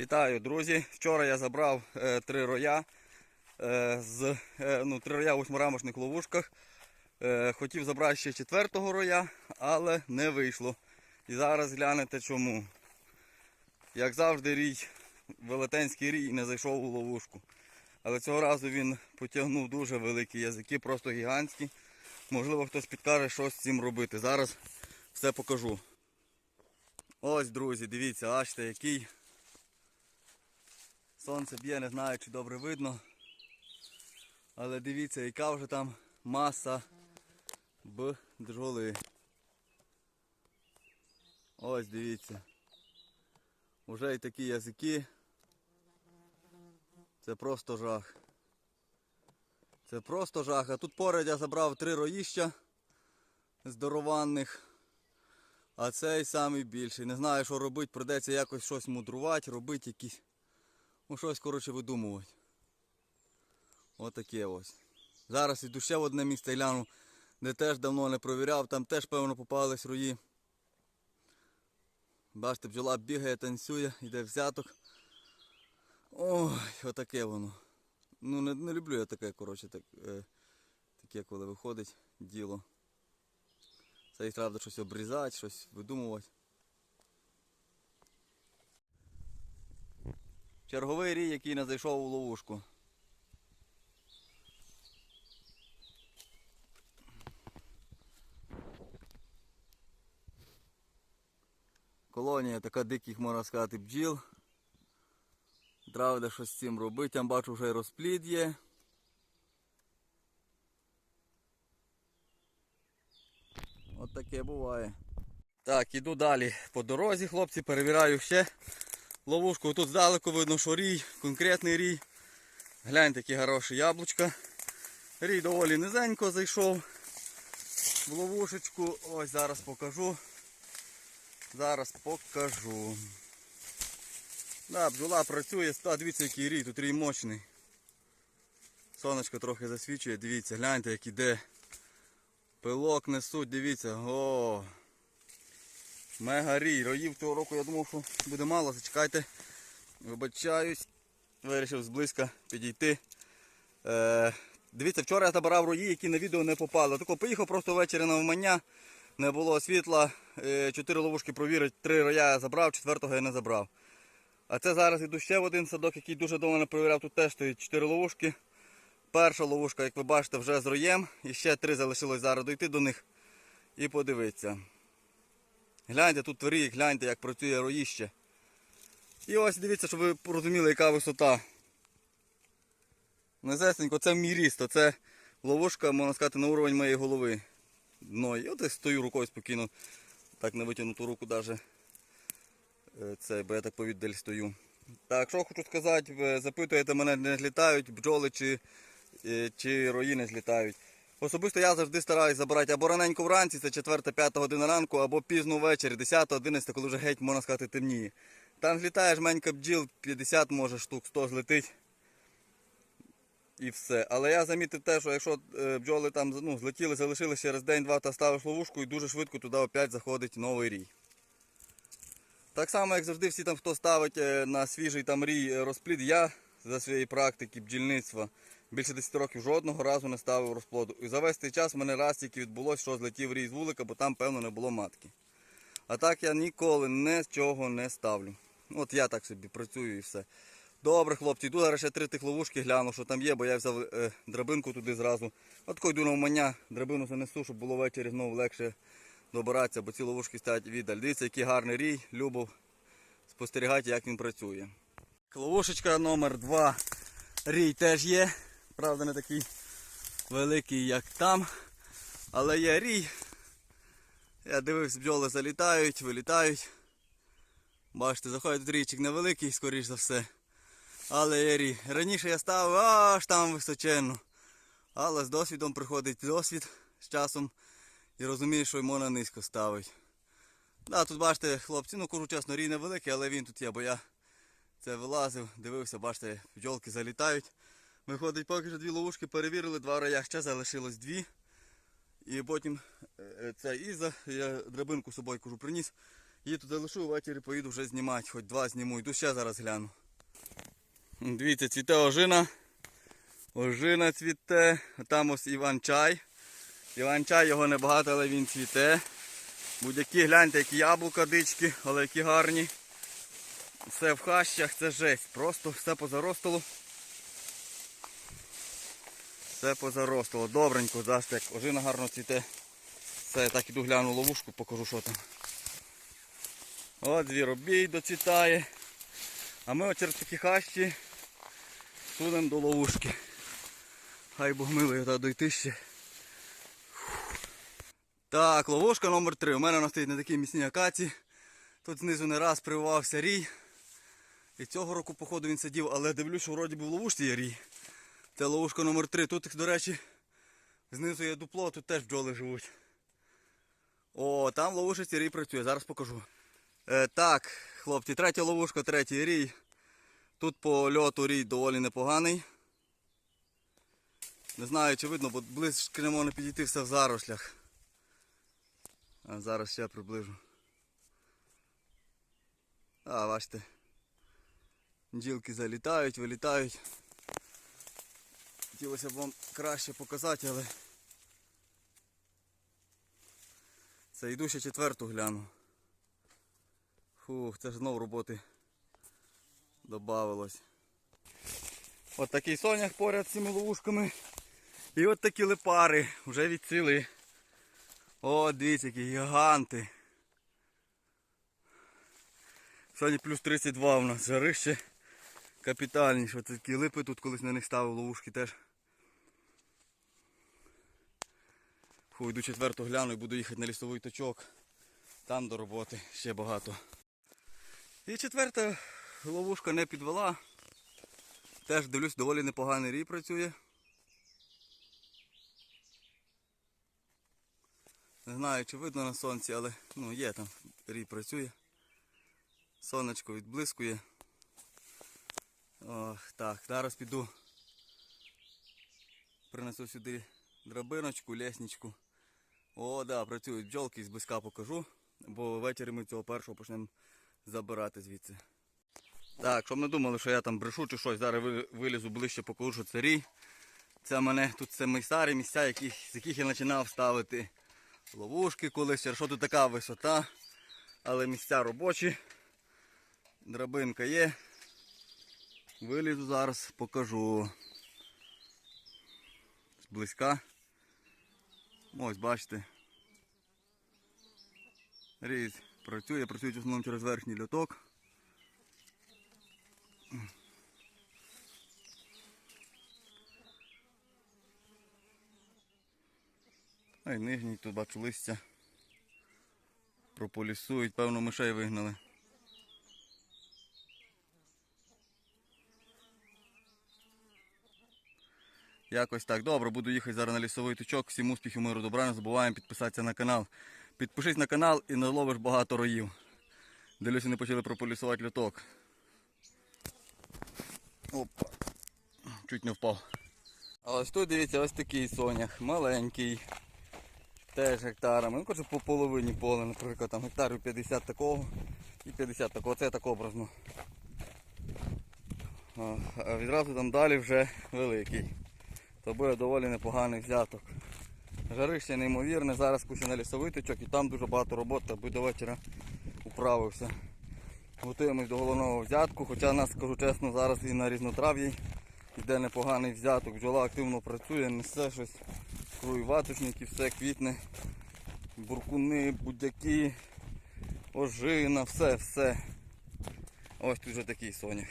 Вітаю, друзі! Вчора я забрав е, три роя е, з е, ну, три роя у восьмирамочних ловушках. Е, хотів забрати ще четвертого роя, але не вийшло. І зараз глянете чому. Як завжди, рій, велетенський рій не зайшов у ловушку. Але цього разу він потягнув дуже великі язики, просто гігантські. Можливо, хтось підкаже, що з цим робити. Зараз все покажу. Ось, друзі, дивіться, бачите, який Сонце б'є, не знаю, чи добре видно. Але дивіться, яка вже там маса бджоли. Ось дивіться. Уже і такі язики. Це просто жах. Це просто жах. А тут поряд я забрав три роїща здорованих. А цей самий більший. Не знаю, що робити, придеться якось щось мудрувати, робити якісь. Ну щось, коротше, видумувати. Отаке ось. Зараз іду ще в одне місце гляну, де теж давно не провіряв, там теж, певно, попались рої. Бачите, бджола бігає, танцює, йде взяток. Ой, отаке воно. Ну не, не люблю я таке, коротше, так, е, таке, коли виходить діло. Це і треба щось обрізати, щось видумувати. Черговий рій, який не зайшов у ловушку. Колонія така диких, можна сказати, бджіл. Треба щось з цим робити. Там бачу вже розплід є. От таке буває. Так, іду далі по дорозі, хлопці, перевіряю ще ловушку. Тут здалеку видно, що рій, конкретний рій. Гляньте, які хороші яблучка. Рій доволі низенько зайшов в ловушечку. Ось зараз покажу. Зараз покажу. Да, бджола працює, Та, дивіться, який рій, тут рій мощний. Сонечко трохи засвічує, дивіться, гляньте, як іде. Пилок несуть, дивіться. О! Мега рій. Роїв цього року я думав, що буде мало. Зачекайте. Вибачаюсь. Вирішив зблизька підійти. Е, дивіться, вчора я забирав рої, які на відео не попали. Тако поїхав просто ввечері на вмання. Не було світла. Е, чотири ловушки провірить, три роя я забрав, четвертого я не забрав. А це зараз йду ще в один садок, який дуже довго не провіряв. Тут теж стоїть чотири ловушки. Перша ловушка, як ви бачите, вже з роєм. І ще три залишилось зараз дойти до них і подивитися. Гляньте, тут творі, гляньте, як працює роїще. І ось дивіться, щоб ви порозуміли, яка висота. Незесенько, це мій ріст, це ловушка, можна сказати, на уровень моєї голови. Дно. І от я стою рукою спокійно, так на витягнуту руку навіть. Це, бо я так повіддаль стою. Так, що хочу сказати, запитуєте мене, не злітають бджоли чи, е, чи рої не злітають. Особисто я завжди стараюсь забирати або раненько вранці, це 4-5 година ранку, або пізно ввечері, 10-11, коли вже геть, можна сказати, темніє. Там злітає жменька бджіл, 50 може штук, 100 злетить. І все. Але я замітив те, що якщо е, бджоли там ну, злетіли, залишилися через день-два та ставиш ловушку і дуже швидко туди опять заходить новий рій. Так само, як завжди, всі там, хто ставить е, на свіжий там рій е, розплід, я за своєї практики бджільництва більше 10 років жодного разу не ставив розплоду. І за весь цей час в мене раз тільки відбулося, що злетів рій з вулика, бо там, певно, не було матки. А так я ніколи нічого не ставлю. От я так собі працюю і все. Добре, хлопці, йду зараз ще три тих ловушки гляну, що там є, бо я взяв е, драбинку туди зразу. От йду на вмання, драбину занесу, щоб було ввечері знову легше добиратися, бо ці ловушки стоять віддаль. Дивіться, який гарний рій, любов. Спостерігайте, як він працює. Ловушечка номер 2 Рій теж є. Правда, не такий великий, як там. Але є рій. Я дивився, бджоли залітають, вилітають. Бачите, заходить річик невеликий, скоріш за все. Але є рій. Раніше я ставив аж там височенно. Але з досвідом приходить досвід з часом і розумієш, що можна низько ставить. Да, тут бачите, хлопці, ну кажу чесно, рій невеликий, але він тут є, бо я це вилазив, дивився, бачите, бджолки залітають. Виходить, поки що дві ловушки перевірили, два роя ще залишилось дві. І потім е, це Іза, я драбинку з собою кажу, приніс. Її туди лишу, ввечері поїду вже знімати, хоч два зніму. Йду ще зараз гляну. Дивіться, цвіте ожина. Ожина цвіте. Там ось Іван чай. Іван чай його небагато, але він цвіте. Будь-які гляньте, які яблука дички, але які гарні. Все в хащах, це жесть. Просто все позаростало. Все позаростало. Добренько, дасть як ожина гарно цвіте. Все, я так іду гляну ловушку, покажу, що там. От звіробій доцвітає. А ми через такі хащі сунемо до ловушки. Хай Бог милує та дойти ще. Так, ловушка номер 3 У мене вона стоїть на такій міцній акаці. Тут знизу не раз прививався рій. І цього року, походу, він сидів, але дивлюсь, що вроді би в ловушці є рій. Це ловушка номер 3 Тут, до речі, знизу є дупло, тут теж бджоли живуть. О, там в ловушці рій працює, зараз покажу. Е, так, хлопці, третя ловушка, третій рій. Тут по льоту рій доволі непоганий. Не знаю, чи видно, бо близько не можна підійти все в зарослях. А зараз ще приближу. А, бачите. Бджілки залітають, вилітають. Хотілося б вам краще показати, але це йду ще четверту гляну. Фух, це ж знов роботи добавилось. От такий сонях поряд з цими ловушками. І от такі липари вже відцвіли. О, дивіться, які гіганти. Сьогодні плюс 32 у нас жарище капітальніше. Ось такі липи тут колись на них ставив ловушки теж. Фу, четверту гляну і буду їхати на лісовий точок. Там до роботи ще багато. І четверта ловушка не підвела. Теж дивлюсь, доволі непоганий рій працює. Не знаю, чи видно на сонці, але ну, є там, рій працює. Сонечко відблискує. Ох, так, зараз піду. Принесу сюди драбиночку, лесничку. О, да, працюють бджолки, зблизька покажу, бо ввечері ми цього першого почнемо забирати звідси. Так, щоб не думали, що я там брешу чи щось, зараз вилізу ближче, покажу, що це рій. Це мене тут це мої старі місця, яких, з яких я починав ставити ловушки колись, що тут така висота, але місця робочі. Драбинка є. Вилізу зараз, покажу. Зблизька. Ось бачите. Різ працює, працюють в основному через верхній льоток. А й нижній тут бачу листя. Прополісують, певно, мишей вигнали. Якось так. Добре, буду їхати зараз на лісовий точок. Всім успіхів, миру, добра. Не забуваємо підписатися на канал. Підпишись на канал і наловиш багато роїв. Дивлюся, не почали прополісувати люток. Опа. Чуть не впав. А ось тут дивіться, ось такий сонях. Маленький. Теж гектарами. Ну, кажу, по половині поля, наприклад, там гектарів 50 такого і 50 такого. Це так образно. А відразу там далі вже великий. То буде доволі непоганий взяток. Жарище неймовірне, зараз кучу на лісовий точок і там дуже багато роботи, аби до вечора управився. Готуємось до головного взятку, хоча нас, скажу чесно, зараз і на різнотрав'ї йде непоганий взяток. Бджола активно працює, несе щось, круй ваточники, все квітне, буркуни, будяки, ожина, все, все. Ось тут вже такий сонях.